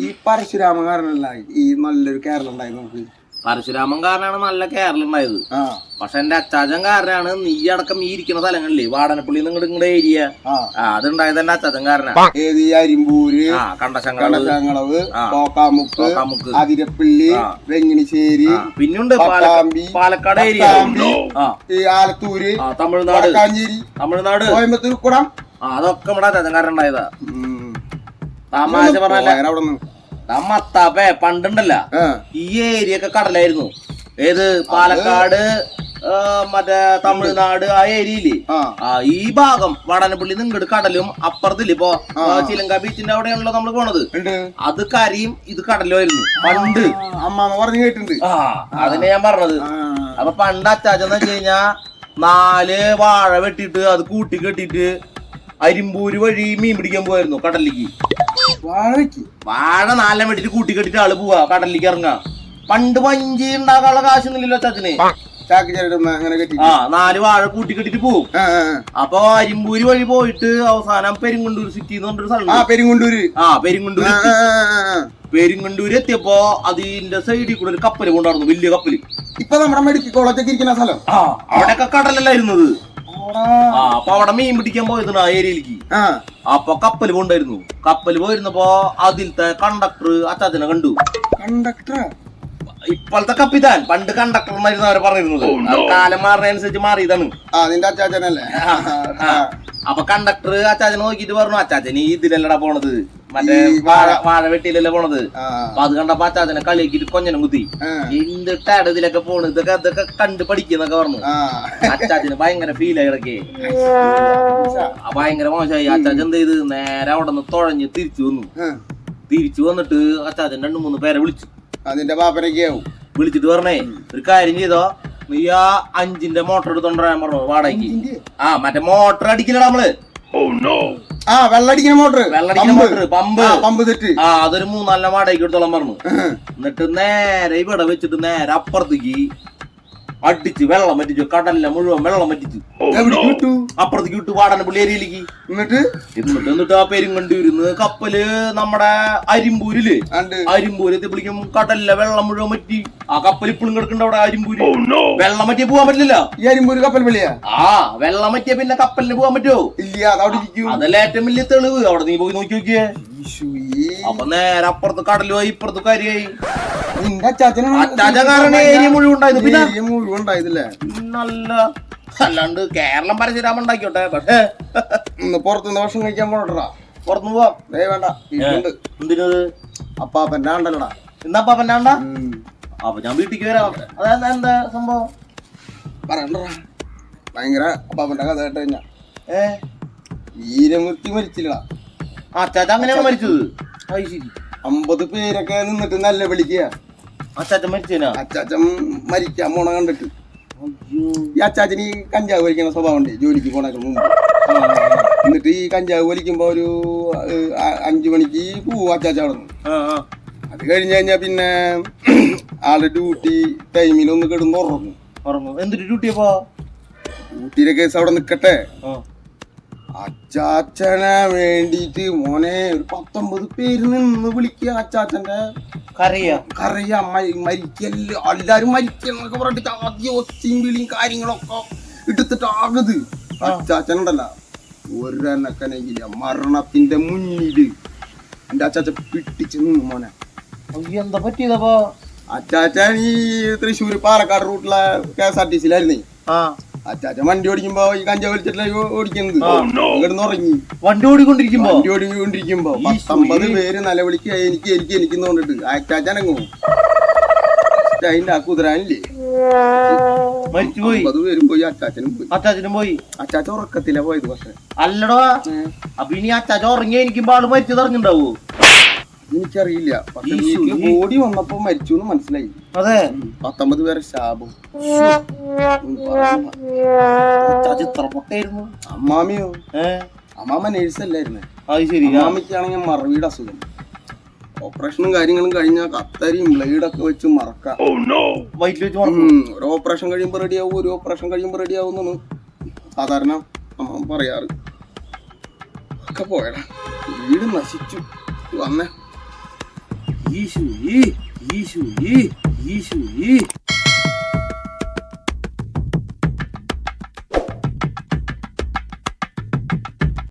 ഈ പരശുരാമകാരനല്ല ഈ നല്ലൊരു കേരളം ഉണ്ടായി നമുക്ക്. പരശുരാമൻ കാരനാണ് നല്ല കേരളുണ്ടായത് ആ. പക്ഷെ എന്റെ അച്ചാച്ചൻ കാരനാണ് നീ അടക്കം ഈ ഇരിക്കുന്ന സ്ഥലങ്ങളില്ലേ വാടനപ്പള്ളി നിങ്ങളുടെ നിങ്ങളുടെ ഏരിയ. അതുണ്ടായത് എന്റെ അച്ചാച്ചൻ കാരനാണ് ഏത് അരിമ്പൂര്. തോക്കാമുക്ക് തോക്കാമുക്ക്. അതിരപ്പള്ളി വെങ്ങിനിശ്ശേരി പിന്നുണ്ട് പാലക്കാട് ഏരിയ. ഈ ആലത്തൂര് ആ തമിഴ്നാട്. തമിഴ്നാട്. കോയമ്പത്തൂർ കുടം. അതൊക്കെ ഇവിടെ കാരനുണ്ടായതാ തമാശ പറഞ്ഞു നമ്മത്താപ്പേ പണ്ടുണ്ടല്ല. ഈ ഏരിയ ഒക്കെ കടലായിരുന്നു. ഏത് പാലക്കാട് മറ്റേ തമിഴ്നാട് ആ ഏരിയയിൽ ഈ ഭാഗം വടനപ്പള്ളി നിങ്ങട് കടലും അപ്പുറത്തിൽ ഇപ്പൊ ചിലങ്ക ബീച്ചിന്റെ അവിടെയാണല്ലോ നമ്മൾ പോണത്. അത് കരയും ഇത് കടലുമായിരുന്നു. പണ്ട്. അമ്മ പറഞ്ഞു കേട്ടിട്ടുണ്ട്. ആ അതിനെ ഞാൻ പറഞ്ഞത്. അപ്പൊ പണ്ട് അച്ചാച്ചെന്ന് വെച്ച് കഴിഞ്ഞാ നാല് വാഴ വെട്ടിട്ട് അത് കൂട്ടി കെട്ടിയിട്ട് അരിമ്പൂര് വഴി മീൻ പിടിക്കാൻ പോവായിരുന്നു കടലിലേക്ക്. വാഴയ്ക്ക് വാഴ നാലെണ്ണം വെട്ടിട്ട് കൂട്ടിക്കെട്ടിട്ട് ആൾ പോവാ കടലിലേക്ക് ഇറങ്ങാ. പണ്ട് വഞ്ചി ഉണ്ടാക്കാനുള്ള കാശൊന്നുമില്ലല്ലോ അച്ചാച്ചന് ചാക്ക് അങ്ങനെ കെട്ടി. ആ നാല് വാഴ കൂട്ടിക്കെട്ടിട്ട് പോവും. അപ്പൊ അരിമ്പൂര് വഴി പോയിട്ട് അവസാനം പെരുങ്ങണ്ടൂർ സിറ്റി എന്ന് പറഞ്ഞൊരു സ്ഥലം പെരുങ്ങണ്ടൂര്. ആ പെരുങ്ങണ്ടൂര് ആ, ആ. പെരിങ്ങണ്ടൂര് എത്തിയപ്പോ അതിന്റെ സൈഡിൽ കൂടെ ഒരു കപ്പൽ കൊണ്ടായിരുന്നു വലിയ കപ്പൽ. ഇപ്പൊ നമ്മുടെ മെഡിക്കൽ കോളേജൊക്കെ ഇരിക്കുന്ന സ്ഥലം. ആ അവിടെയൊക്കെ കടലല്ലായിരുന്നത് ആ അപ്പൊ അവിടെ മീൻ പിടിക്കാൻ പോയതാണ് ആ ഏരിയയിലേക്ക്. ആ. അപ്പൊ കപ്പൽ കൊണ്ടായിരുന്നു കപ്പൽ പോയിരുന്നപ്പോ അതിലത്തെ കണ്ടക്ടർ അച്ചാച്ചനെ കണ്ടു. കണ്ടക്ടർ ഇപ്പോഴത്തെ കപ്പിതാൻ. പണ്ട് കണ്ടക്ടർ എന്നായിരുന്നു അവരെ പറഞ്ഞിരുന്നത്. അത് കാലം മാറുന്നതനുസരിച്ച് മാറിയതാണ്. ആ നിന്റെ അച്ചാച്ചനല്ലേ? ആ. അപ്പൊ കണ്ടക്ടർ അച്ചാച്ചനെ നോക്കിട്ട് പറഞ്ഞു അച്ചാച്ചൻ ഈ ഇതിലല്ലടാ പോണത്. മറ്റേ വാഴ വാഴ വെട്ടിയിലല്ലേ പോണത്? അപ്പൊ അത് കണ്ടപ്പോ അച്ചാച്ചനെ കളിയാക്കിട്ട് കൊഞ്ഞനം കുത്തി. എന്തിട്ടാണ് ഇതിലൊക്കെ പോണ്? ഇതൊക്കെ ഇതൊക്കെ കണ്ട് പഠിക്കുന്നൊക്കെ പറഞ്ഞു. അച്ചാച്ചന് ഭയങ്കര ഇടയ്ക്ക്. ആ, ഭയങ്കര മോശമായി. അച്ചാച്ചൻ എന്ത് ചെയ്ത്? നേരെ അവിടെ നിന്ന് തുഴഞ്ഞ് തിരിച്ചു വന്നു. തിരിച്ചു വന്നിട്ട് അച്ചാച്ചൻ രണ്ടു മൂന്ന് പേരെ വിളിച്ചു. അതിന്റെ പാപ്പനൊക്കെയാവും വിളിച്ചിട്ട് പറഞ്ഞേ ഒരു കാര്യം ചെയ്തോ? നീ ആ അഞ്ചിന്റെ മോട്ടർ എടുത്തോണ്ടാൻ പറഞ്ഞു വാടകയ്ക്ക്. ആ മറ്റേ മോട്ടർ അടിക്കില്ലടാ നമ്മൾ. ആ വെള്ളടിക്കണ മോട്ടർ വെള്ളടിക്കണ മോട്ടർ പമ്പ്. പമ്പ് തെറ്റ്. ആ അതൊരു മൂന്നാലിനെ വാടകയ്ക്ക് എടുത്തോളാൻ പറഞ്ഞു. എന്നിട്ട് നേരെ ഇവിടെ വെച്ചിട്ട് നേരെ അപ്പുറത്തേക്ക് അടിച്ച് വെള്ളം പറ്റിച്ചു കടലിലെ മുഴുവൻ വെള്ളം പറ്റിച്ചു എവിടെ കിട്ടു അപ്പുറത്തേക്ക് വിട്ടു വാടനപ്പള്ളി ഏരിയയിലേക്ക്. എന്നിട്ട്? എന്നിട്ട് എന്നിട്ട് ആ പെരുങ്കണ്ടൂരിന്ന് കപ്പൽ നമ്മുടെ അരിമ്പൂരിൽ അരിമ്പൂര് എത്തിപ്പിളിക്കും കടലിലെ വെള്ളം മുഴുവൻ പറ്റി ആ കപ്പൽ ഇപ്പോഴും കിടക്കണ്ട അവിടെ അരിമ്പൂര്. വെള്ളം പറ്റിയ പോവാൻ പറ്റില്ല ഈ അരിമ്പൂര് കപ്പൽ വിളിയാ? ആ വെള്ളം പറ്റിയ പിന്നെ കപ്പലിന് പോവാൻ പറ്റുമോ? ഇല്ല അതവിടെ ഇരിക്കും. അതല്ല ഏറ്റവും വലിയ തെളിവ്. അവിടെ നീ പോയി നോക്കി നോക്കിയേ. അപ്പൊ നേരെ അപ്പുറത്ത് കടലുമായി ഇപ്പുറത്ത് കരിയായി. നിന്റെ അച്ചാച്ചനാണ് അച്ചാച്ചക്കാരന് ഏരിയ മുഴുവൻ ഉണ്ടായിരുന്നു പിന്നെ? ഏരിയ മുഴുവൻ ഉണ്ടായതല്ലേ? നല്ല. അല്ലാണ്ട് കേരളം പരശുരാമൻ ഉണ്ടാക്കിയോട്ടെ? പക്ഷേ ഇന്ന് പുറത്തുനിന്ന് ഭക്ഷണം കഴിക്കാൻ പോണട്ടാ പുറത്തു പോവാം. ദയ വേണ്ട എന്തിനത്? അപ്പാപ്പന്റെ ആണ്ടല്ലടാ. പപ്പന്നാണ്ട ഉം. അപ്പൊ ഞാൻ വീട്ടിലേക്ക് വരാം. അതായത് എന്താ സംഭവം? പറയണ്ടടാ. ഭയങ്കര അപ്പാപ്പന്റെ കഥ കേട്ട് കഴിഞ്ഞാ. ഏ? വീരമൂർത്തി മരിച്ചില്ലടാ. അച്ചാച്ച അങ്ങനെയാണ് മരിച്ചത്? അത് ശരി. അമ്പത് പേരൊക്കെ നിന്നിട്ട് നല്ല വിളിക്കുക അച്ചാച്ചൻ മരിച്ചേനാ? അച്ചാച്ചൻ മരിക്കാൻ പോണ കണ്ടിട്ട്. ഈ അച്ചാച്ചന് ഈ കഞ്ചാവ് വലിക്കുന്ന സ്വഭാവം ഉണ്ട് ജോലിക്ക് പോണേക്ക് മുമ്പ്. എന്നിട്ട് ഈ കഞ്ചാവ് വലിക്കുമ്പോ ഒരു അഞ്ചു മണിക്ക് പോവും അച്ചാച്ച അവിടെ അത് കഴിഞ്ഞ് കഴിഞ്ഞാൽ പിന്നെ ആൾ ഡ്യൂട്ടി ടൈമിൽ ഒന്ന് കിടന്ന് ഉറങ്ങും. ഉറങ്ങും. എന്തിട്ട് ഡ്യൂട്ടിയപ്പോ ഡ്യൂട്ടിയിലെ കേസ് അവിടെ നിക്കട്ടെ. അച്ചാച്ചനെ വേണ്ടിയിട്ട് മോനെ ഒരു പത്തൊമ്പത് പേര് നിന്ന് വിളിക്കുക അച്ചാച്ചന്റെ കരയാ കറിയ മരിക്കൽ. എല്ലാരും മരിക്കുന്നൊക്കെ പറഞ്ഞിട്ട് ആദ്യം ഒച്ചയും വിളിയും കാര്യങ്ങളൊക്കെ എടുത്തിട്ട് ആകത് അച്ചാച്ചനുണ്ടല്ല ഒരെണ്ണക്കനെങ്കില മരണത്തിന്റെ മുന്നിൽ എന്റെ അച്ചാച്ച പിട്ടിച്ച് നിന്ന് മോനെ. എന്താ പറ്റിയതപ്പോ അച്ചാച്ചൻ ഈ തൃശ്ശൂര് പാലക്കാട് റൂട്ടിലെ കെ എസ് ആർ ടി സിയിലായിരുന്നേ. ആ അച്ചാച്ചൻ വണ്ടി ഓടിക്കുമ്പോ ഈ കഞ്ചാവ് വലിച്ചിട്ടില്ല ഓടിക്കുന്നത് കിടന്ന് ഉറങ്ങി. വണ്ടി ഓടിക്കൊണ്ടിരിക്കുമ്പോ? വണ്ടി ഓടിക്കൊണ്ടിരിക്കുമ്പോ പത്തൊമ്പത് പേര് നിലവിളിക്ക് എനിക്ക് എനിക്ക് എനിക്ക് തോന്നിട്ട്. അച്ചാച്ചനങ്ങും അതിന്റെ ആ കുതിരാനില്ലേ? മരിച്ചുപോയി. അമ്പത് പേരും പോയി അച്ചാച്ചനും പോയി. അച്ചാച്ചനും പോയി. അച്ചാച്ച ഉറക്കത്തിലാ പോയത് പക്ഷെ. അല്ലടോ. അപ്പൊ ഇനി അച്ചാച്ച ഉറങ്ങി എനിക്കുമ്പോ ആൾ മരിച്ചു അറിഞ്ഞിണ്ടാവോ എനിക്കറിയില്ല. ഓടി വന്നപ്പോ മരിച്ചു എന്ന് മനസ്സിലായി. അതെ. പത്തൊമ്പത് പേരെ ശാപം. പൊട്ടായിരുന്നു അമ്മാമിയോ? അമ്മാമ അമ്മാമ്മ നേഴ്സ് അല്ലായിരുന്നേ അത് ശരി. അമ്മാമിക്കാണെങ്കിൽ മറവിയുടെ അസുഖം. ഓപ്പറേഷനും കാര്യങ്ങളും കഴിഞ്ഞാൽ കത്തരിയും ബ്ലേഡൊക്കെ വെച്ച് മറക്കാം. വയറ്റിൽ വെച്ച് ഒരു ഓപ്പറേഷൻ കഴിയുമ്പോൾ റെഡിയാവും ഒരു ഓപ്പറേഷൻ കഴിയുമ്പോൾ റെഡിയാവും എന്നാണ് സാധാരണ അമ്മ പറയാറ്. ഒക്കെ പോയടാ. വീട് നശിച്ചു. വന്നേ. ഈശു ഈ ഈശു ഈ ഈശു ഈ